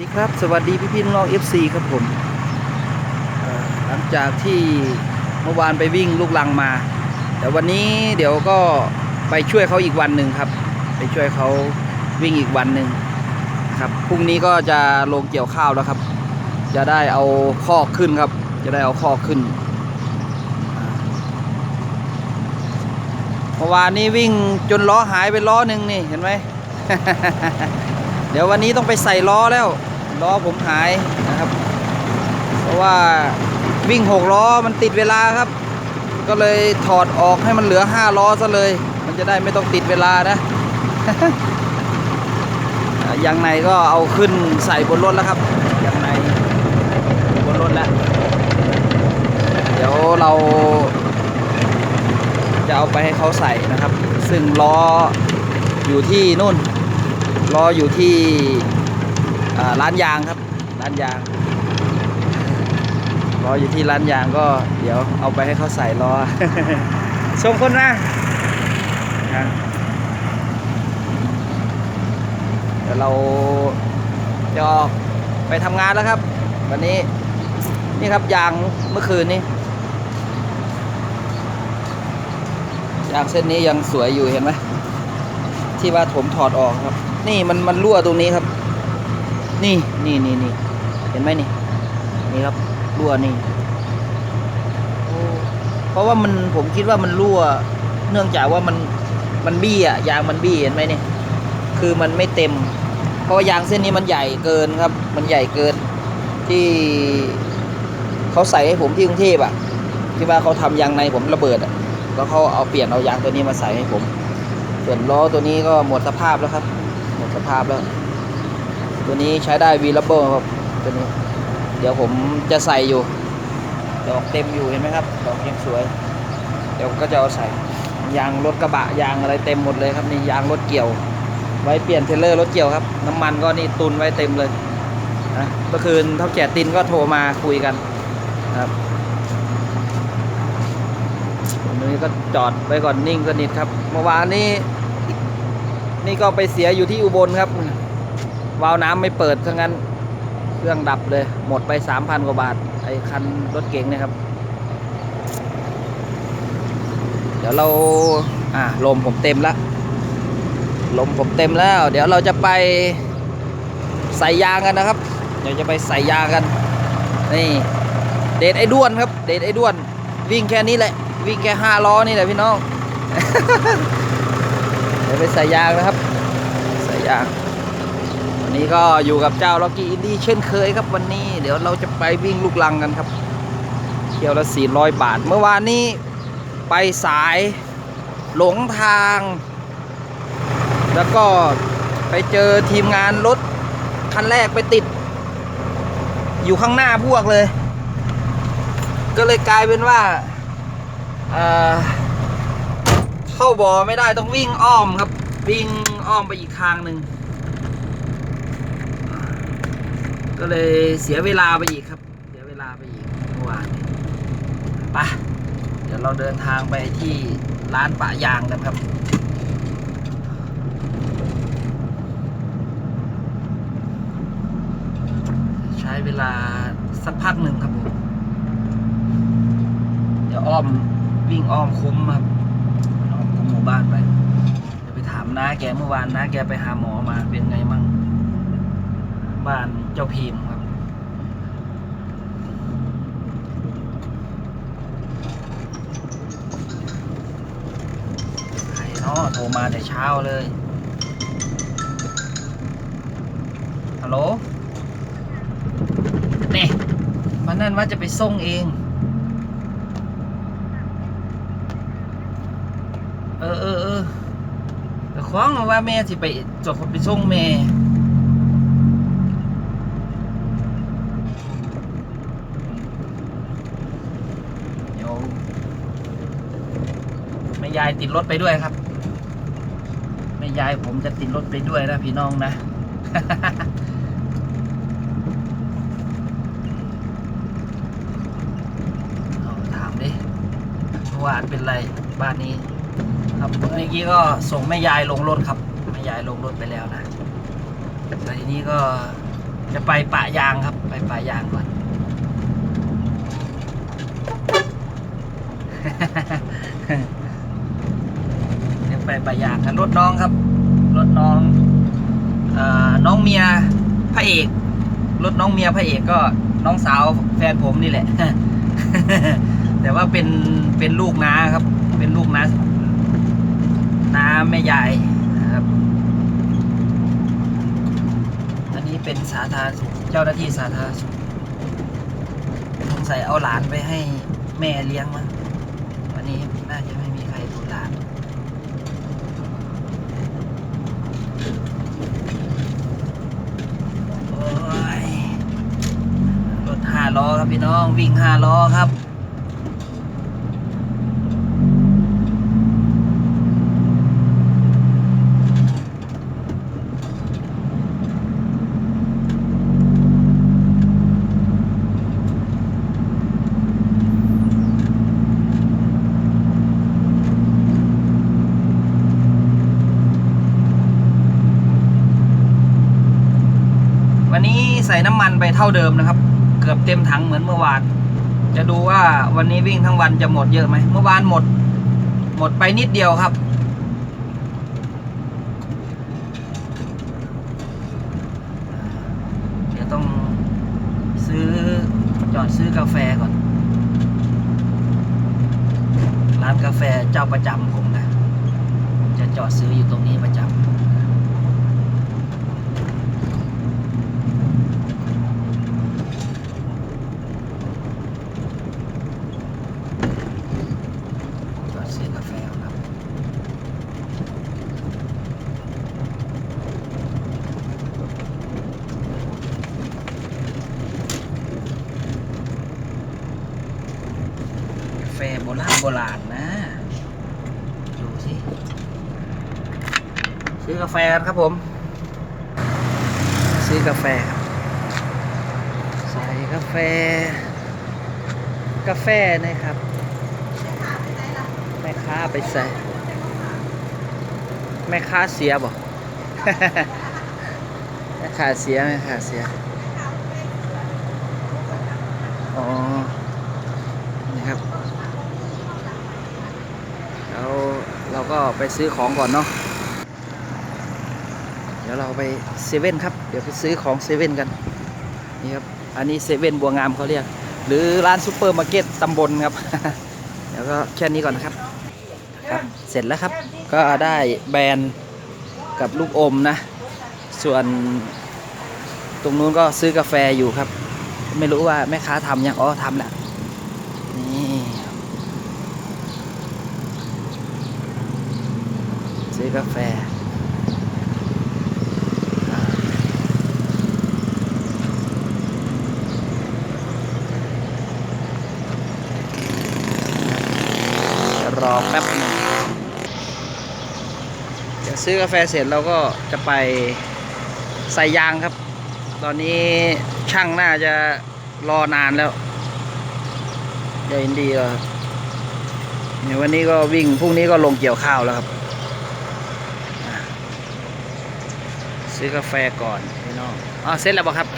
ดีครับ สวัสดีพี่พี่น้องเอฟซีครับผมหลังจากที่เมื่อวานไปวิ่งลูกลังมา แต่วันนี้เดี๋ยวก็ไปช่วยเขาอีกวันหนึ่งครับ ไปช่วยเขาวิ่งอีกวันหนึ่งครับพรุ่งนี้ก็จะลงเกี่ยวข้าวแล้วครับ จะได้เอาคอกขึ้นครับ จะได้เอาคอกขึ้นเมื่อวานนี้วิ่งจนล้อหายไปล้อหนึ่งนี่เห็นไหมเดี๋ยววันนี้ต้องไปใส่ล้อแล้ว ล้อผมหายนะครับ เพราะว่าวิ่งหกล้อมันติดเวลาครับ ก็เลยถอดออกให้มันเหลือห้าล้อซะเลย มันจะได้ไม่ต้องติดเวลานะยางในก็เอาขึ้นใส่บนรถแล้วครับยางในบนรถแล้ว เดี๋ยวเราจะเอาไปให้เขาใส่นะครับ ซึ่งล้ออยู่ที่นู่นรออยู่ที่ ร้านยางครับ ร้านยางรออยู่ที่ร้านยางก็เดี๋ยวเอาไปให้เขาใส่รอส่งคนมาอะเดี๋ยวเราจะออกไปทำงานแล้วครับ วันนี้นี่ครับยางเมื่อคืนนี้ยางเส้นนี้ยังสวยอยู่เห็นไหมที่ว่าผมถอดออกครับ นี่มันมันรั่วตรงนี้ครับ นี่นี่นี่นี่เห็นไหมนี่ นี่ครับรั่วนี่ เพราะว่ามันผมคิดว่ามันรั่ว เนื่องจากว่ามันมันบี้อะยางมันบี้เห็นไหมนี่คือมันไม่เต็ม เพราะว่ายางเส้นนี้มันใหญ่เกินครับ มันใหญ่เกิน ที่เขาใส่ให้ผมที่กรุงเทพอะที่ว่าเขาทำยางในผมระเบิดอะแล้วเขาเอาเปลี่ยนเอายางตัวนี้มาใส่ให้ผม ส่วนล้อตัวนี้ก็หมดสภาพแล้วครับ หมดสภาพแล้ว ตัวนี้ใช้ได้วีลับเบิลครับตัวนี้ เดี๋ยวผมจะใส่อยู่ ดอกเต็มอยู่เห็นไหมครับ ดอกยังสวย เดี๋ยวก็จะเอาใส่ ยางรถกระบะยางอะไรเต็มหมดเลยครับนี่ยางรถเกี่ยว ไว้เปลี่ยนเทรลเลอร์รถเกี่ยวครับ น้ำมันก็นี่ตุนไว้เต็มเลยนะเมื่อคืนเท่าแก่ตินก็โทรมาคุยกันครับวันนี้ก็จอดไว้ก่อนนิ่งสนิทครับ เมื่อวานนี้ นี่ก็ไปเสียอยู่ที่อุบลครับ วาล์วน้ำไม่เปิดทั้งนั้นเครื่องดับเลย หมดไปสามพันกว่าบาท ไอ้คันรถเก๋งเนะครับ เดี๋ยวเรา อ่าลมผมเต็มแล้วลมผมเต็มแล้ว เดี๋ยวเราจะไปใส่ยางกันนะครับ เดี๋ยวจะไปใส่ยางกัน นี่ เดทไอ้ด้วนครับ เดทไอ้ด้วน วิ่งแค่นี้แหละ วิ่งแค่ห้าล้อนี่แหละพี่น้อง เดี๋ยวไปใส่ยางนะครับ ใส่ยาง วันนี้ก็อยู่กับเจ้าล็อกกี้อินดี้เช่นเคยครับวันนี้ เดี๋ยวเราจะไปวิ่งลูกลังกันครับเที่ยวละ 400 บาท เมื่อวานนี้ไปสายหลงทาง แล้วก็ไปเจอทีมงานรถคันแรกไปติด อยู่ข้างหน้าพวกเลย ก็เลยกลายเป็นว่าเข้าบ่อไม่ได้ต้องวิ่งอ้อมครับ วิ่งอ้อมไปอีกทางหนึ่ง ก็เลยเสียเวลาไปอีกครับ เสียเวลาไปอีกเมื่อวานไปเดี๋ยวเราเดินทางไปที่ร้านปะยางกันครับใช้เวลาสักพักหนึ่งครับผมเดี๋ยวอ้อมวิ่งอ้อมคุ้มครับอ้อมคุ้มหมู่บ้านไปเดี๋ยวไปถามน้าแกเมื่อวานน้าแกไปหาหมอมาเป็นไง บ้านเจ้าพิมครับใครเนาะโทรมาแต่เช้าเลย ฮัลโหลนี่มันนั่นว่าจะไปส่งเอง เออเออเออแต่คว้างมาว่าแม่สิไปจดคนไปส่งแม่ เดี๋ยวแม่ยายติดรถไปด้วยครับ แม่ยายผมจะติดรถไปด้วยนะพี่น้องนะถามดิเมื่อวานเป็นไรบ้านนี้ ครับเมื่อกี้ก็ส่งแม่ยายลงรถครับแม่ยายลงรถไปแล้วนะแต่ทีนี้ก็จะไปป่ายางครับ ไปป่ายางก่อน เดี๋ยวไปป่ายางกันรถน้องครับ รถน้องเอ่อน้องเมียพระเอก รถน้องเมียพระเอกก็น้องสาวแฟนผมนี่แหละ แต่ว่าเป็นเป็นลูกน้าครับ เป็นลูกน้าน้าแม่ยายนะครับ อันนี้เป็นสาธารณสุขเจ้าหน้าที่สาธารณสุขสงสัยเอาหลานไปให้แม่เลี้ยงมั้งวันนี้น่าจะไม่มีใครดูหลาน โอ้ยรถห้า ล้อครับพี่น้องวิ่งห้าล้อครับวันนี้ใส่น้ำมันไปเท่าเดิมนะครับ กือบเต็มถังเหมือนเมื่อวาน จะดูว่าวันนี้วิ่งทั้งวันจะหมดเยอะไหมเมื่อวานหมด หมดไปนิดเดียวครับ เดี๋ยวต้องซื้อจอดซื้อกาแฟก่อนร้านกาแฟเจ้าประจำผมนะ จะจอดซื้ออยู่ตรงนี้ประจำ จอดซื้อกาแฟเอาครับ กาแฟโบราณโบราณนะ ดูสิ ซื้อกา แฟกันครับผม ซื้อกาแฟครับใส่กาแฟ กาแฟนะครับแม่ค้าไปใส่ แม่ค้าเสียบ่แม่ค้าเสียแม่ค้าเสียอ๋อนี่ครับแล้วเราก็ไปซื้อของก่อนเนาะ ดี๋ยวเราไปเซเว่นครับ เดี๋ยวไปซื้อของเซเว่นกัน นี่ครับ อันนี้เซเว่นบัวงามเขาเรียก หรือร้านซูเปอร์มาร์เก็ตตำบลครับ เดี๋ยวก็แค่นี้ก่อนนะครับ ครับ เสร็จแล้วครับ ก็ได้แบรนด์กับลูกอมนะ ส่วนตรงนู้นก็ซื้อกาแฟอยู่ครับ ไม่รู้ว่าแม่ค้าทำยัง อ๋อทำแหล้วนี่ซื้อกาแฟอ่าเดี๋ยวร อแป๊บนึงเดี๋ยวซื้อกาแฟเสร็จเราก็จะไปใส่ยางครับ ตอนนี้ช่างน่าจะรอนานแล้วเดี๋ยวอินดีก็เดี๋ยววันนี้ก็วิ่งพรุ่งนี้ก็ลงเกี่ยวข้าวแล้วครับ ซื้อกาแฟก่อนพี่น้องอ๋อเสร็จแล้วครับ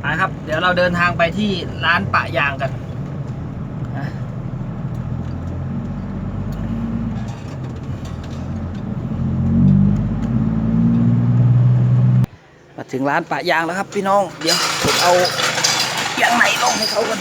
ไปครับ เดี๋ยวเราเดินทางไปที่ร้านปะยางกันอะมา ถึงร้านปะยางแล้วครับ พี่น้อง เดี๋ยวผมเอายางไหนลงให้เขากัน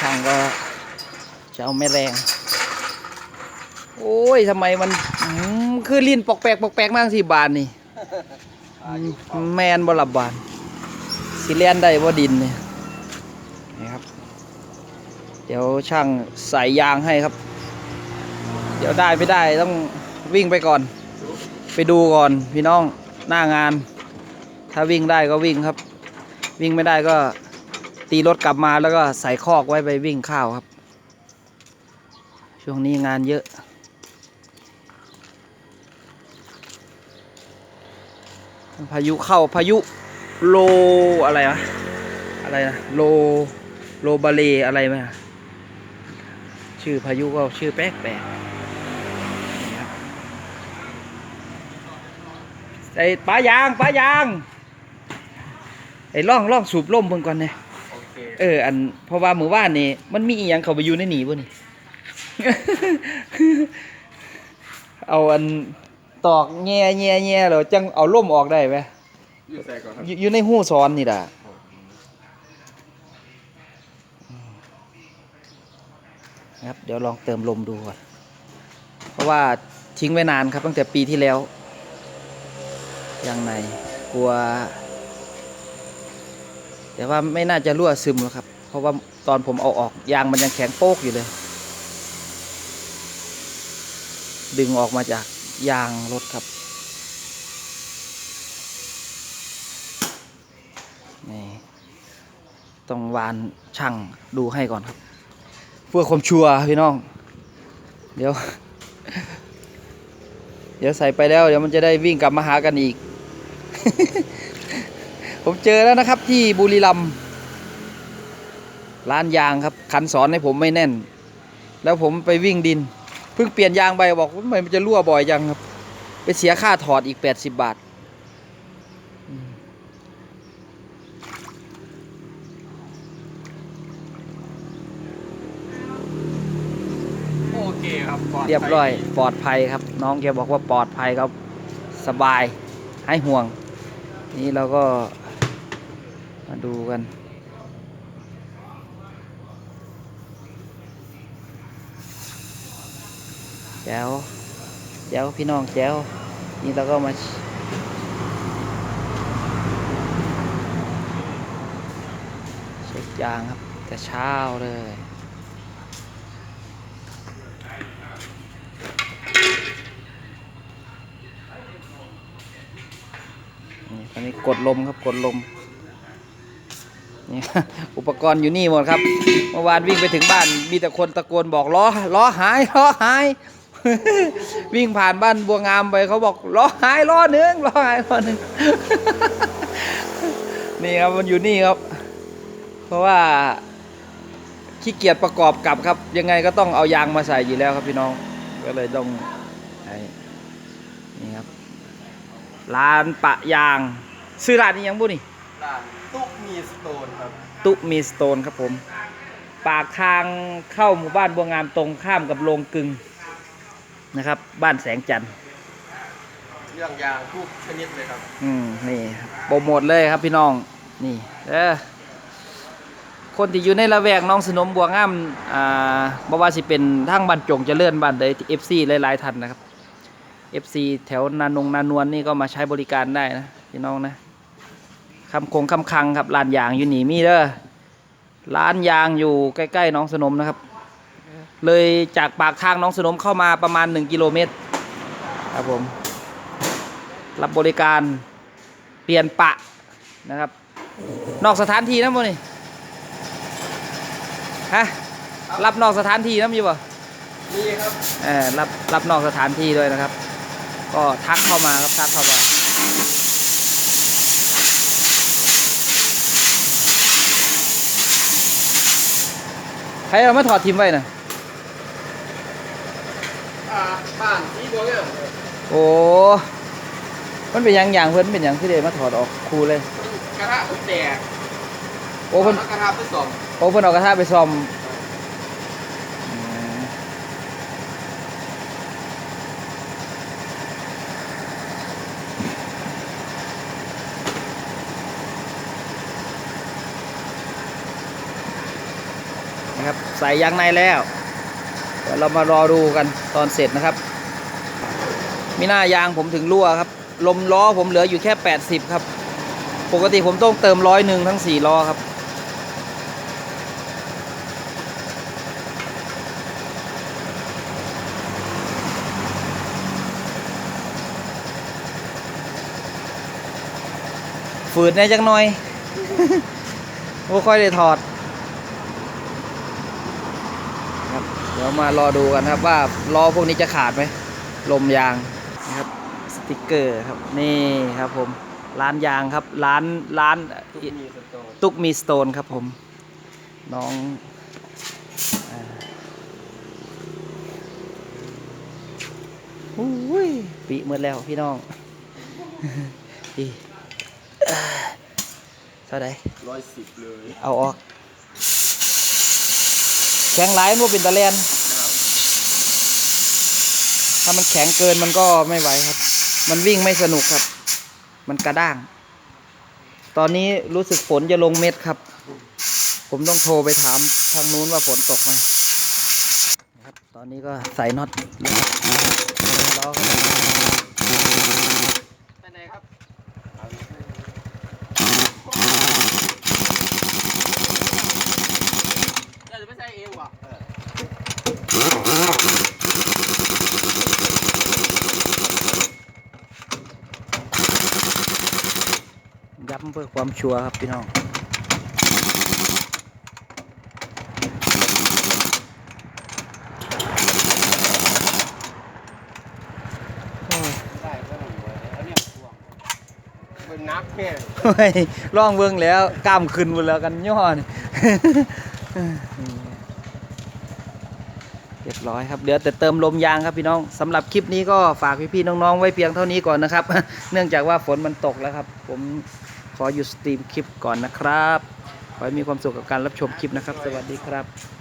ช่างก็จะเอาไม่แรง โอ้ยทำไมมันอืมคือลิ้นปอกแปกปอกแปกมากสิบานนี่อืมแมนบลับบานสิเลียนได้บ่ดินเนี่ยนี่ครับ เดี๋ยวช่างใส่ยางให้ครับ เดี๋ยวได้ไม่ได้ต้องวิ่งไปก่อน ไปดูก่อนพี่น้องหน้างาน ถ้าวิ่งได้ก็วิ่งครับ วิ่งไม่ได้ก็ตีรถกลับมาแล้วก็ใส่คอกไว้ไปวิ่งข้าวครับ ช่วงนี้งานเยอะ พายุเข้าพายุโลอะไรวะอะไรนะโลโลบาเลอะไรไหม ชชื่อพายุก็ชื่อแปลกแปลกๆนี่ครับไอ้ปลายางปลายางไอ้ล่องล่องสูบลมเบิ่งก่อนเนี่ยโอเคเอออันเพราะว่ามือว่านนี่มันมีอีหยังเข้าไปอยู่ในหนีบ่นี่เอาอันตอกแง่แง่แง่แล้วจังเอาล่มออกได้ไหมอยู่ใส่ก่อนครับอยู่อยู่ในหู้ซ้อ นะครับ เดี๋ยวลองเติมลมดูก่อนเพราะว่าทิ้งไว้นานครับตั้งแต่ปีที่แล้วยังในกลัว แต่ว่าไม่น่าจะรั่วซึมหรอกครับ เพราะว่าตอนผมเอาออกยางมันยังแข็งโป๊กอยู่เลย ดึงออกมาจากยางรถครับนี่ต้องวานช่างดูให้ก่อนครับ พื่อความชัวร์พี่น้อง เดี๋ยว เดี๋ยวใส่ไปแล้ว เดี๋ยวมันจะได้วิ่งกลับมาหากันอีก ผมเจอแล้วนะครับที่บุรีรัมย์ร้านยางครับคันสอนให้ผมไม่แน่น แล้วผมไปวิ่งดิน เพิ่งเปลี่ยนยางไปบอกว่าทำไมมันจะรั่วบ่อยจังครับ ไปเสียค่าถอดอีก 80 บาท โอเคครับปลดภั เรียบร้อยปลอดภัยครับ น้องแกบอกว่าปลอดภัยครับสบายให้ห่วง นี่เราก็มาดูกัน แจ๋วแจ๋วพี่น้องแจ๋วนี่เราก็มาเช็คยางครับ แต่เช้าเลย นี้กดลมครับกดลมนี่อุปกรณ์อยู่นี่หมดครับ เมื่อวานวิ่งไปถึงบ้านมีแต่คนตะโกนบอกล้อล้อหายล้อหาย วิ่งผ่านบ้านบัวงามไปเขาบอกล้อหายล้อหนึ่งล้อหายล้อหนึ่งนี่ครับมันอยู่นี่ครับ เพราะว่าขี้เกียจประกอบกับครับ ยังไงก็ต้องเอายางมาใส่อยู่แล้วครับพี่น้องก็เลยต้องนี่ครับร้านปะยาง ซื้อร้านนี้ยังบุนี่ร้านตุ๊กมีสโตนครับตุมีสโตนครับผม ปากทางเข้าหมู่บ้านบัวงามตรงข้ามกับโรงกลึงนะครับ บ้านแสงจันทร์เรื่องยางทุกชนิดเลยครับอืมนี่ครับโปรโมทเลยครับพี่น้องนี่เออคนที่อยู่ในละแวกน้องสนมบัวงามอ่าบ่ว่าสิเป็นทางบ้านจงเจริญบ้านใดที่ FC หลายๆท่านนะครับ FC แถวนานงนานวลนี่ก็มาใช้บริการได้นะ พี่น้องนะคำคงคำคังครับร้านยางอยู่นี่มีเด้อร้านยางอยู่ใกล้ๆน้องสนมนะครับ เลยจากปากทางน้องสนมเข้ามาประมาณ 1 กิโลเมตรครับผมรับบริการเปลี่ยนปะนะครับ นอกสถานที่นะโมนี่ฮะรับนอกสถานที่นะมีบ่นี่ครับเออรับรับนอกสถานที่ด้วยนะครับ ก็ทักเข้ามาครับทักเข้ามา รเอามาถอดทิมไว้นะอ่าบ้านสีบัวเงี้ยโอ้ มันเป็นหยังอย่างเพิ่นเป็นหยังที่เดมาถอดออกครูเลย กระทะผมแตกโอ้เพิ่นแล้วกระทะไปสองโอ้เพิ่นเอากระทะไปซ่อมอืมนะครับ ใส่ยางในแล้ว เดี๋ยวเรามารอดูกันตอนเสร็จนะครับ มีหน้ายางผมถึงรั่วครับ ลมล้อผมเหลืออยู่แค่ 80 ครับ ปกติผมต้องเติมร้อยหนึ่งทั้ง 4 ล้อครับ ฝืดแน่จังหน่อยโอ้ค่อยได้ถอด ดี๋มารอดูกันครับว่าล้อพวกนี้จะขาดไหมลมยางนะครับสติกเกอร์ครับนี่ครับผมร้านยางครับร้านร้านตุกมีสโตนครับผมน้องอุ้ยปีเมื่อแล้วพี่น้องดีเท่าไหร่ร้อยสิบเลย เอาออก แข็งหลายมันบ่เป็นตะแลนครับถ้ามันแข็งเกินมันก็ไม่ไหวครับ มันวิ่งไม่สนุกครับ มันกระด้าง ตอนนี้รู้สึกฝนจะลงเม็ดครับ ผมต้องโทรไปถามทางนู้นว่าฝนตกไหมนะครับ ตอนนี้ก็ใส่น็อตล้อเข้าไปไปไหนครับเราจะไม่ใช่เอ วอะย้ำเพื่อความชัวร์ครับพี่น้องโอ้ยได้ก็หนึ่งเลยแล้วเนี่ยพวงเป็นนักเนี่ยเฮ้ยล่องเบิ่งแล้วกล้ามขึ้นหมดแล้วกันย่อนี่เรี ยบร้อยครับเดี๋ยวแต่เติมลมยางครับพี่น้องสำหรับคลิปนี้ก็ฝากพี่ๆน้องๆไว้เพียงเท่านี้ก่อนนะครับ เนื่องจากว่าฝนมันตกแล้วครับ ผมขอหยุดสตรีมคลิปก่อนนะครับ ขอให้มีความสุขกับการรับชมคลิปนะครับ สวัสดีครับ